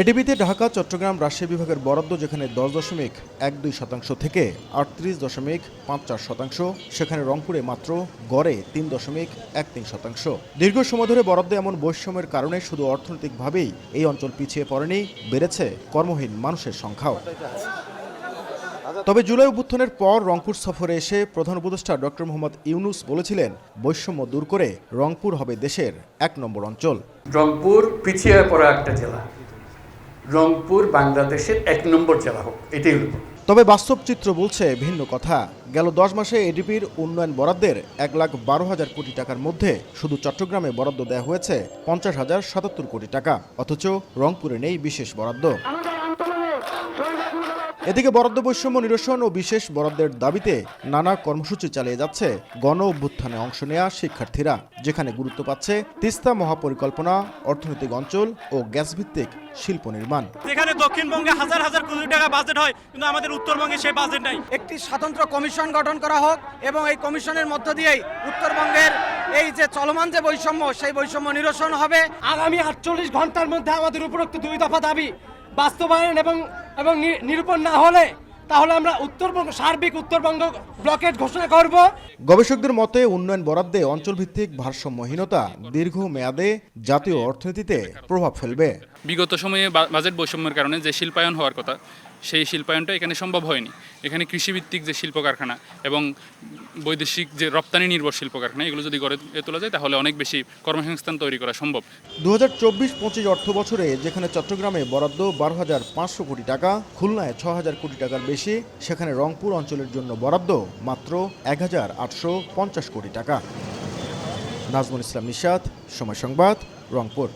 এডিবিতে ঢাকা, চট্টগ্রাম, রাজশাহী বিভাগের বরাদ্দ যেখানে দশ দশমিক এক দুই শতাংশ থেকে আটত্রিশ দশমিক পাঁচ চার শতাংশ, সেখানে রংপুরে মাত্র গড়ে তিন দশমিক এক তিন শতাংশ। দীর্ঘ সময় ধরে বরাদ্দ এমন বৈষম্যের কারণে শুধু অর্থনৈতিকভাবেই এই অঞ্চল পিছিয়ে পড়েনি, বেড়েছে কর্মহীন মানুষের সংখ্যাও। তবে জুলাই অভ্যুত্থানের পর রংপুর সফরে এসে প্রধান উপদেষ্টা ডক্টর মোহাম্মদ ইউনুস বলেছিলেন, বৈষম্য দূর করে রংপুর হবে দেশের এক নম্বর অঞ্চল। রংপুর পিছিয়ে পড়া একটা জেলা। রংপুর, বাংলাদেশের এক নম্বর জেলা হোক, এটাই হল তবে বাস্তব চিত্র বলছে ভিন্ন কথা। গেল দশ মাসে এডিপির উন্নয়ন বরাদ্দের এক লাখ বারো হাজার কোটি টাকার মধ্যে শুধু চট্টগ্রামে বরাদ্দ দেওয়া হয়েছে পঞ্চাশ হাজার সাতাত্তর কোটি টাকা। অথচ রংপুরে নেই বিশেষ বরাদ্দ। এদিকে বরাদ্দ বৈষম্য নিরসন ও বিশেষ বরাদ্দের দাবিতে নানা কর্মসূচি চালিয়ে যাচ্ছে গণ অভ্যুত্থানে অংশ নেয়া শিক্ষার্থীরা যেখানে গুরুত্ব পাচ্ছে তিস্তা মহাপরিকল্পনা অর্থনৈতিক অঞ্চল ও গ্যাস ভিত্তিক শিল্প নির্মাণ। যেখানে দক্ষিণবঙ্গে হাজার হাজার কোটি টাকা বাজেট হয় কিন্তু আমাদের উত্তরবঙ্গে সেই বাজেট নাই। একটি স্বতন্ত্র কমিশন গঠন করা হোক এবং এই কমিশনের মধ্য দিয়েই উত্তরবঙ্গের এই যে চলমান যে বৈষম্য সেই বৈষম্য নিরসন হবে। আগামী আটচল্লিশ ঘণ্টার মধ্যে আমাদের উপরোক্ত দুই দফা দাবি বাস্তবায়ন এবং এবং নিরূপণ না হলে তাহলে আমরা উত্তরবঙ্গ সার্বিক উত্তরবঙ্গ ব্লকেট ঘোষণা করব। গবেষকদের মতে উন্নয়ন বরাদ্দে অঞ্চলভিত্তিক ভারসাম্যহীনতা দীর্ঘ মেয়াদে জাতীয় অর্থনীতিতে প্রভাব ফেলবে। বিগত সময়ে বাজেট বৈষম্যের কারণে যে শিল্পায়ন হওয়ার কথা সেই শিল্পায়নটা এখানে সম্ভব হয়নি। এখানে কৃষিভিত্তিক যে শিল্প কারখানা এবং বৈদেশিক যে রপ্তানি নির্ভর শিল্প কারখানা এগুলো যদি গড়ে তোলা যায়, তাহলে অনেক বেশি কর্মসংস্থান তৈরি করা সম্ভব। দু হাজার চব্বিশ পঁচিশ অর্থ বছরে যেখানে চট্টগ্রামে বরাদ্দ বারো হাজার পাঁচশো কোটি টাকা, খুলনায় ছ হাজার কোটি টাকার বেশি, সেখানে রংপুর অঞ্চলের জন্য বরাদ্দ মাত্র এক হাজার আটশো পঞ্চাশ কোটি টাকা। নাজমুল ইসলাম নিশাত, সময় সংবাদ, রংপুর।